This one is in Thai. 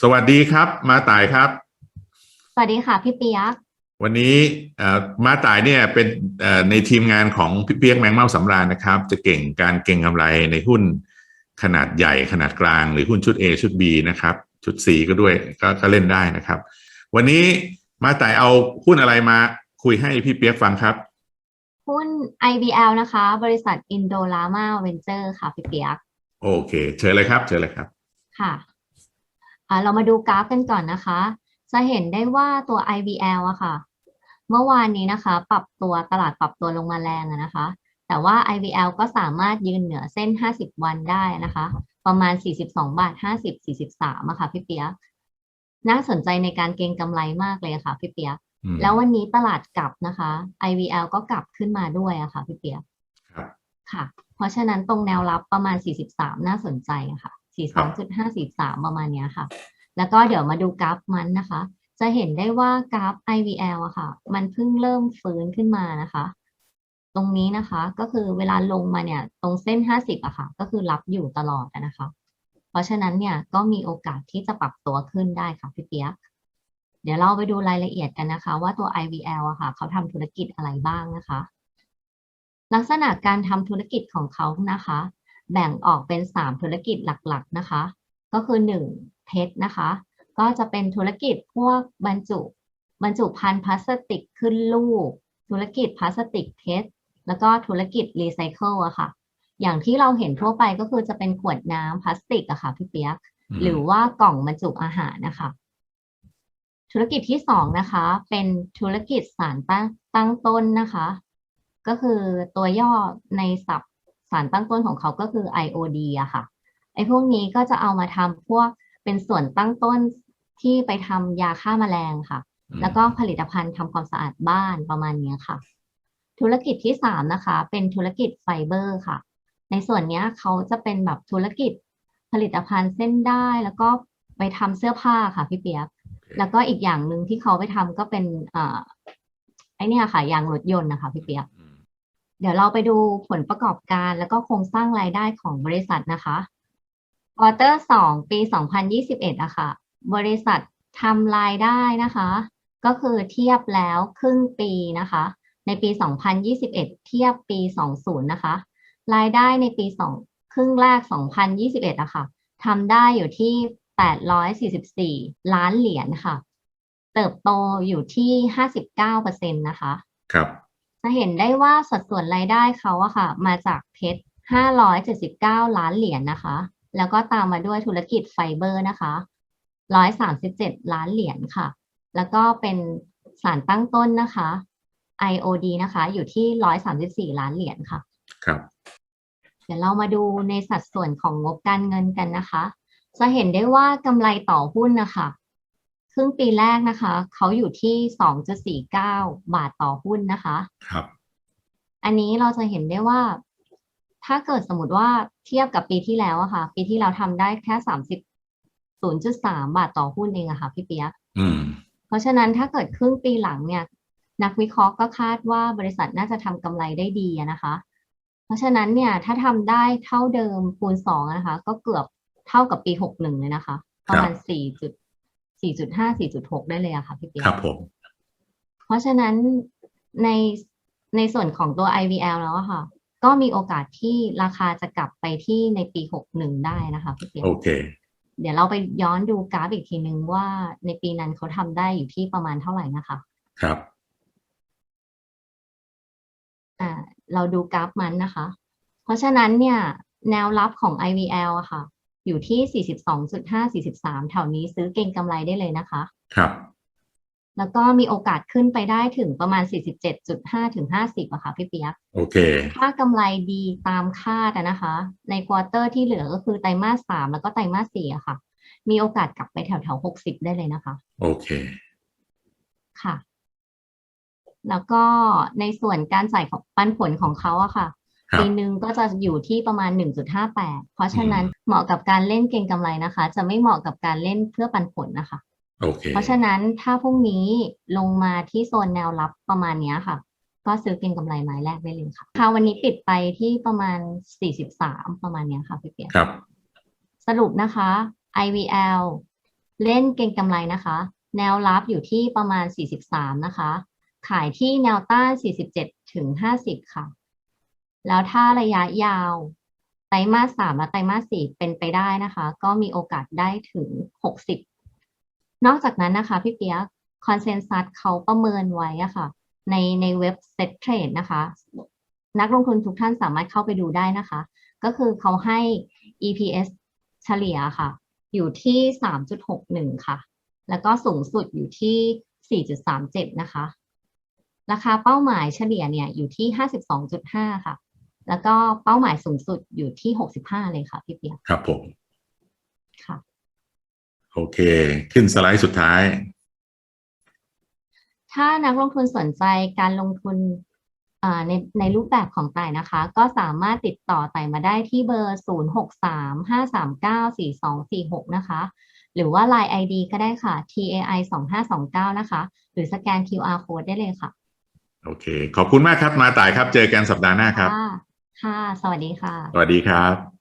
สวัสดีครับ มาต่ายครับ สวัสดีค่ะ พี่เปียก วันนี้เอ่อมาต่ายเนี่ยเป็นเอ่อในทีมงานของพี่เปียกแมงเม่าสำราญนะครับ จะเก่งการเก่งกำไรในหุ้นขนาดใหญ่ขนาดกลาง หรือหุ้นชุด A ชุด B นะครับ ชุด C ก็ด้วยก็ก็เล่นได้นะครับ วันนี้มาต่ายเอาหุ้นอะไรมาคุยให้พี่เปียกฟังครับ หุ้น IBL นะคะ บริษัท Indorama Venture ค่ะ พี่เปียก โอเค เชิญเลยครับ เชิญเลยครับ ค่ะอ่า เรามาดูกราฟกันก่อนนะคะ จะเห็นได้ว่าตัว IBL อะค่ะ เมื่อวานนี้นะคะ ปรับตัวตลาดปรับตัวลงมาแรงอะนะคะ แต่ว่า IBL ก็สามารถยืนเหนือเส้น 50 วันได้นะคะ ประมาณ 42 บาท 50 43อะค่ะพี่เปียกน่าสนใจในการเก็งกำไรมากเลยอะค่ะพี่เปียกอืมแล้ววันนี้ตลาดกลับนะคะ IVL ก็กลับขึ้นมาด้วยอะค่ะพี่เปียกครับค่ะ เพราะฉะนั้นตรงแนวรับประมาณ 43 น่าสนใจอะ ค่ะ42.5 43ประมาณเนี้ยค่ะ แล้วก็เดี๋ยวมาดูกราฟมันนะคะ จะเห็นได้ว่ากราฟ IVL อะค่ะ มันเพิ่งเริ่มฟื้นขึ้นมานะคะ ตรงนี้นะคะก็คือเวลาลงมาเนี่ย ตรงเส้น50อะค่ะ ก็คือรับอยู่ตลอดอะนะคะ เพราะฉะนั้นเนี่ยก็มีโอกาสที่จะปรับตัวขึ้นได้ค่ะพี่เปียกเดี๋ยวเราไปดูรายละเอียดกันนะคะ ว่าตัว IVL อะค่ะ เขาทำธุรกิจอะไรบ้างนะคะ ลักษณะการทำธุรกิจของเขานะคะ แบ่งออกเป็น 3 ธุรกิจหลักๆนะคะ ก็คือ 1 เพชรนะคะ ก็จะเป็นธุรกิจพวกบรรจุ บรรจุภัณฑ์พลาสติกขึ้นลูก ธุรกิจพลาสติกเพชรแล้วก็ธุรกิจรีไซเคิลอะค่ะ อย่างที่เราเห็นทั่วไปก็คือจะเป็นขวดน้ำพลาสติกอะค่ะพี่เปียกอืมหรือว่ากล่องบรรจุอาหารนะคะ ธุรกิจที่สองนะคะ เป็นธุรกิจสารตั้งตั้งต้นนะคะ ก็คือตัวย่อในศัพท์ สารตั้งต้นของเขาก็คือ IOD อะค่ะ ไอ้พวกนี้ก็จะเอามาทำพวกเป็นส่วนตั้งต้นที่ไปทำยาฆ่าแมลงค่ะอืมแล้วก็ผลิตภัณฑ์ทำความสะอาดบ้านประมาณเนี้ยค่ะ ธุรกิจที่สามนะคะ เป็นธุรกิจไฟเบอร์ค่ะ ในส่วนเนี้ยเขาจะเป็นแบบธุรกิจผลิตภัณฑ์เส้นได้แล้วก็ไปทำเสื้อผ้าค่ะพี่เปียก แล้วก็อีกอย่างหนึ่งที่เขาไปทำก็เป็นอ่าไอเนี่ยค่ะยางรถยนต์นะคะพี่เปียกอืม เดี๋ยวเราไปดูผลประกอบการแล้วก็โครงสร้างรายได้ของบริษัทนะคะควอเตอร์สองปี 2021อะค่ะ บริษัททำรายได้นะคะ ก็คือเทียบแล้วครึ่งปีนะคะ ในปี 2021 เทียบปี 20 นะคะ รายได้ในปี 2 ครึ่งแรก 2021อะค่ะทำได้อยู่ที่ 844 ล้านเหรียญค่ะ เติบโตอยู่ที่ 59%นะคะ ครับ จะเห็นได้ว่าสัดส่วนรายได้เขาอะค่ะ มาจากเพชร 579 ล้านเหรียญนะคะ แล้วก็ตามมาด้วยธุรกิจไฟเบอร์นะคะ 137 ล้านเหรียญค่ะ แล้วก็เป็นสารตั้งต้นนะคะ IOD นะคะ อยู่ที่ 134 ล้านเหรียญค่ะ ครับ เดี๋ยวเรามาดูในสัดส่วนของงบการเงินกันนะคะ จะเห็นได้ว่ากำไรต่อหุ้นนะคะ ครึ่งปีแรกนะคะเขาอยู่ที่2.49บาทต่อหุ้นนะคะ ครับ อันนี้เราจะเห็นได้ว่า ถ้าเกิดสมมติว่าเทียบกับปีที่แล้วอะค่ะ ปีที่เราทำได้แค่30 0.3บาทต่อหุ้นเองอะค่ะ พี่เปียกอืมเพราะฉะนั้นถ้าเกิดครึ่งปีหลังเนี่ย นักวิเคราะห์ก็คาดว่าบริษัทน่าจะทำกำไรได้ดีอะนะคะ เพราะฉะนั้นเนี่ย ถ้าทำได้เท่าเดิมคูณสองนะคะ ก็เกือบเท่ากับปีหกหนึ่งเลยนะคะ ประมาณสี่จุด สี่จุดห้าสี่จุดหกได้เลยอะค่ะพี่เปียกครับผม เพราะฉะนั้นในในส่วนของตัว IVL แล้วอะค่ะ ก็มีโอกาสที่ราคาจะกลับไปที่ในปีหกหนึ่งได้นะคะพี่เปียกโอเค เดี๋ยวเราไปย้อนดูกราฟอีกทีนึงว่าในปีนั้นเขาทำได้อยู่ที่ประมาณเท่าไหร่นะคะครับอ่าเราดูกราฟมันนะคะ เพราะฉะนั้นเนี่ย แนวรับของ IVL อะค่ะ อยู่ที่ 42.5 43 แถวนี้ซื้อเก็งกำไรได้เลยนะคะ ครับ แล้วก็มีโอกาสขึ้นไปได้ถึงประมาณ 47.5ถึง50อะค่ะพี่เปียก โอเค ถ้ากำไรดีตามคาดอะนะคะ ในควอเตอร์ที่เหลือก็คือไตรมาสสามแล้วก็ไตรมาสสี่อะค่ะ มีโอกาสกลับไปแถวแถวหกสิบได้เลยนะคะ โอเค ค่ะ แล้วก็ในส่วนการจ่ายของปันผลของเขาอะค่ะครับ ปีหนึ่งก็จะอยู่ที่ประมาณ 1.58 เพราะฉะนั้นเหมาะกับการเล่นเก็งกำไรนะคะ จะไม่เหมาะกับการเล่นเพื่อปันผลนะคะโอเคเพราะฉะนั้นถ้าพรุ่งนี้ลงมาที่โซนแนวรับประมาณเนี้ยค่ะ ก็ซื้อเก็งกำไรไม้แรกได้เลยค่ะค่ะวันนี้ปิดไปที่ประมาณ 43 ประมาณเนี้ยค่ะพี่เปียกครับ สรุปนะคะ IVL เล่นเก็งกำไรนะคะ แนวรับอยู่ที่ประมาณ 43 นะคะ ขายที่แนวต้าน47ถึง50 ค่ะ แล้วถ้าระยะยาวไตรมาสสามและไตรมาสสี่เป็นไปได้นะคะ ก็มีโอกาสได้ถึง 60 นอกจากนั้นนะคะพี่เปียกคอนเซน s ัสเขาประเมินไว้อะค่ะ ในในเว็บ Set Trade นะคะ นักลงทุนทุกท่านสามารถเข้าไปดูได้นะคะ ก็คือเขาให้ EPS เฉลี่ยค่ะ อยู่ที่ 3.61 ค่ะ แล้วก็สูงสุดอยู่ที่ 4.37 นะคะ ราคาเป้าหมายเฉลี่ยเนี่ยอยู่ที่ 52.5 ค่ะ แล้วก็เป้าหมายสูงสุดอยู่ที่ 65 เลยค่ะ พี่เปียกครับผมค่ะโอเค ขึ้นสไลด์สุดท้าย ถ้านักลงทุนสนใจการลงทุนอ่าในในรูปแบบของไต่นะคะ ก็สามารถติดต่อไต่มาได้ที่เบอร์ 0 6 3 5 3 9 4 2 4 6 นะคะ หรือว่า Line ID ก็ได้ค่ะ TAI 2529นะคะ หรือสแกน QR code ได้เลยค่ะ โอเค ขอบคุณมากครับมาต่ายครับ เจอกันสัปดาห์หน้าครับค่ะ ค่ะ สวัสดีค่ะ สวัสดีครับ